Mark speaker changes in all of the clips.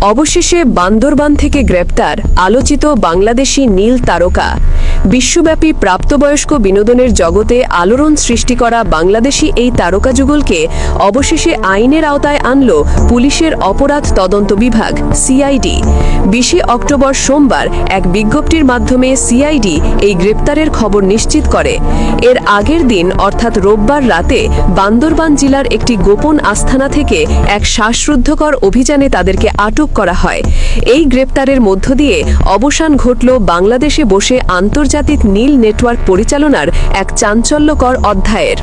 Speaker 1: অবশেষে বান্দরবান থেকে গ্রেপ্তার আলোচিত বাংলাদেশি নীল তারকা। বিশ্বব্যাপী প্রাপ্তবয়স্ক বিনোদনের জগতে আলোড়ন সৃষ্টি করা বাংলাদেশি এই তারকা যুগলকে অবশেষে আইনের আওতায় আনল পুলিশের অপরাধ তদন্ত বিভাগ, সিআইডি। বিশে অক্টোবর সোমবার এক বিজ্ঞপ্তির মাধ্যমে সিআইডি এই গ্রেপ্তারের খবর নিশ্চিত করে। এর আগের দিন, অর্থাৎ রোববার রাতে, বান্দরবান জেলার একটি গোপন আস্থানা থেকে এক শ্বাসরুদ্ধকর অভিযানে তাদেরকে আটক করা হয়। এই গ্রেপ্তারের মধ্য দিয়ে অবসান ঘটল বাংলাদেশে বসে আন্তর্জাতিক নীল নেটওয়ার্ক পরিচালনার এক চাঞ্চল্যকর অধ্যায়ের।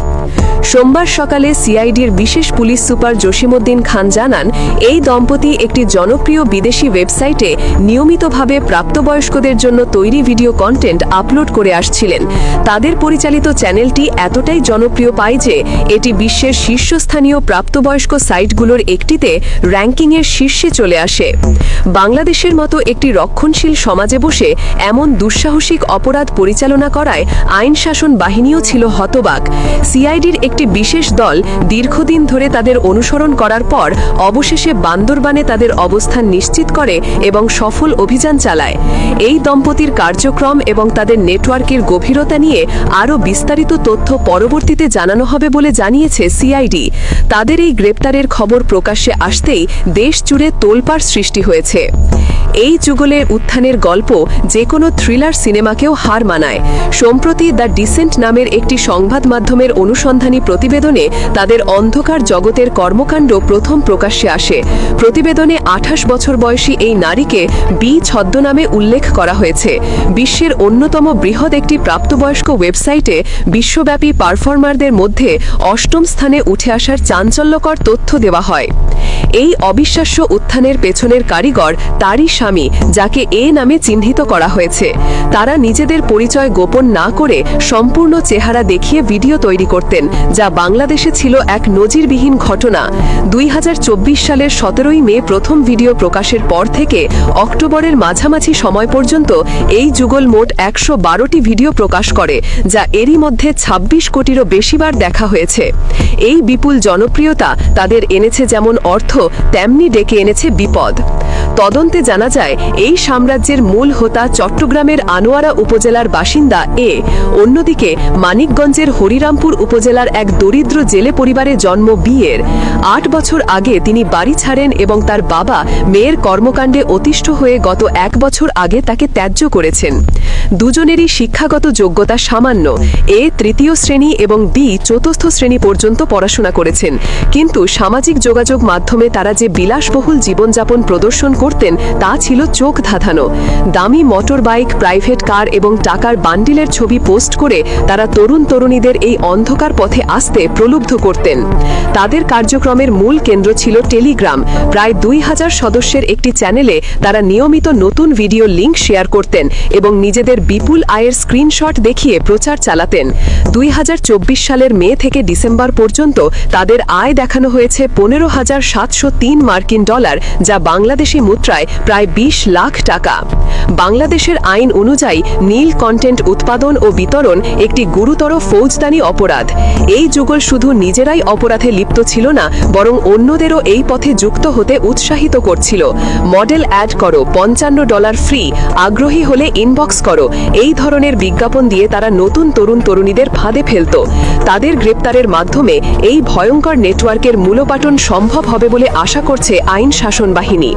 Speaker 1: সোমবার সকালে সিআইডির বিশেষ পুলিশ সুপার জসিমউদ্দিন খান জানান, এই দম্পতি একটি জনপ্রিয় বিদেশি ওয়েবসাইটে নিয়মিতভাবে প্রাপ্তবয়স্কদের জন্য তৈরি ভিডিও কন্টেন্ট আপলোড করে আসছিলেন। তাদের পরিচালিত চ্যানেলটি এতটাই জনপ্রিয় পায় যে এটি বিশ্বের শীর্ষস্থানীয় প্রাপ্তবয়স্ক সাইটগুলোর একটিতে র্যাঙ্কিংয়ের শীর্ষে চলে আসে। বাংলাদেশের মতো একটি রক্ষণশীল সমাজে বসে এমন দুঃসাহসিক অপরাধ পরিচালনা করায় আইন শাসন বাহিনীও ছিল হতবাক। সিআইডির একটি বিশেষ দল দীর্ঘদিন ধরে তাদের অনুসরণ করার পর অবশেষে বান্দরবানে তাদের অবস্থান নিশ্চিত করে এবং সফল অভিযান চালায়। এই দম্পতির কার্যক্রম এবং তাদের নেটওয়ার্কের গভীরতা নিয়ে আরও বিস্তারিত তথ্য পরবর্তীতে জানানো হবে বলে জানিয়েছে সিআইডি। তাদের এই গ্রেপ্তারের খবর প্রকাশ্যে আসতেই দেশ জুড়ে তোলপাড় সৃষ্টি হয়েছে। এই যুগলের উত্থানের গল্প যে কোনো থ্রিলার সিনেমাকেও হার মানায়। সম্প্রতি দ্য ডিসেন্ট নামের একটি সংবাদ মাধ্যমের অনুসন্ধানী প্রতিবেদনে তাদের অন্ধকার জগতের কর্মকাণ্ড প্রথম প্রকাশ্যে আসে। প্রতিবেদনে আঠাশ বছর বয়সী এই নারীকে বি ছদ্মনামে উল্লেখ করা হয়েছে। বিশ্বের অন্যতম বৃহৎ একটি প্রাপ্তবয়স্ক ওয়েবসাইটে বিশ্বব্যাপী পারফর্মারদের মধ্যে অষ্টম স্থানে উঠে আসার চাঞ্চল্যকর তথ্য দেওয়া হয়। এই অবিশ্বাস্য উত্থানের পেছনের কারিগর তারই স্বামী, যাকে এ নামে চিহ্নিত করা হয়েছে। তারা নিজেদের পরিচয় গোপন না করে সম্পূর্ণ চেহারা দেখিয়ে ভিডিও তৈরি করতেন, যা বাংলাদেশে ছিল এক নজিরবিহীন ঘটনা। দুই হাজার চব্বিশ সালের সতেরোই মে প্রথম ভিডিও প্রকাশের পর থেকে অক্টোবরের মাঝামাঝি সময় পর্যন্ত এই যুগল মোট একশো বারোটি ভিডিও প্রকাশ করে, যা এরই মধ্যে ২৬ কোটিরও বেশিবার দেখা হয়েছে। এই বিপুল জনপ্রিয়তা তাদের এনেছে যেমন অর্থ তেমনি ডেকে এনেছে বিপদ। তদন্তে জানা যায়, এই সাম্রাজ্যের মূল হোতা চট্টগ্রামের আনোয়ারা উপজেলার বাসিন্দা এ। অন্যদিকে, মানিকগঞ্জের হরিরামপুর উপজেলার এক দরিদ্র জেলে পরিবারে জন্ম বিয়ের আট বছর আগে তিনি বাড়ি ছাড়েন এবং তার বাবা মেয়ের কর্মকাণ্ডে অতিষ্ঠ হয়ে গত এক বছর আগে তাকে ত্যায্য করেছেন। দুজনেরই শিক্ষাগত যোগ্যতা সামান্য। এ তৃতীয় শ্রেণি এবং বি চতুর্থ শ্রেণি পর্যন্ত পড়াশোনা করেছেন। কিন্তু সামাজিক যোগাযোগ মাধ্যমে তারা যে বিলাসবহুল জীবনযাপন প্রদর্শন করতেন, তা ছিল চোখ ধাঁধানো। দামি মোটর বাইক, প্রাইভেট কার এবং টাকার বান্ডিলের ছবি পোস্ট করে তারা তরুণ তরুণীদের এই অন্ধকার পথে আসতে প্রলুব্ধ করতেন। তাদের কার্যক্রমের মূল কেন্দ্র ছিল টেলিগ্রাম। প্রায় দুই হাজার সদস্যের একটি চ্যানেলে তারা নিয়মিত নতুন ভিডিও লিঙ্ক শেয়ার করতেন এবং নিজেদের বিপুল আয়ের স্ক্রিনশট দেখিয়ে প্রচার চালাতেন। দুই হাজার চব্বিশ সালের মে থেকে ডিসেম্বর পর্যন্ত তাদের আয় দেখানো হয়েছে পনেরো হাজার সাতশো তিন মার্কিন ডলার, যা বাংলাদেশি মুদ্রায় প্রায় ২০ লাখ টাকা। বাংলাদেশের আইন অনুযায়ী নীল কন্টেন্ট উৎপাদন ও বিতরণ একটি গুরুতর ফৌজদানি অপরাধ। এই যুগল শুধু নিজেরাই অপরাধে লিপ্ত ছিল না, বরং অন্যদেরও এই পথে যুক্ত হতে উৎসাহিত করছিল। মডেল অ্যাড করো, পঞ্চান্ন ডলার ফ্রি, আগ্রহী হলে ইনবক্স করো। এই ধরনের বিজ্ঞাপন দিয়ে তারা নতুন তরুণ তরুণীদের ফাঁদে ফেলত। তাদের গ্রেপ্তারের মাধ্যমে এই ভয়ঙ্কর নেটওয়ার্কের মূলপাটন সম্ভব হবে বলে আশা করছে আইন শাসন বাহিনী।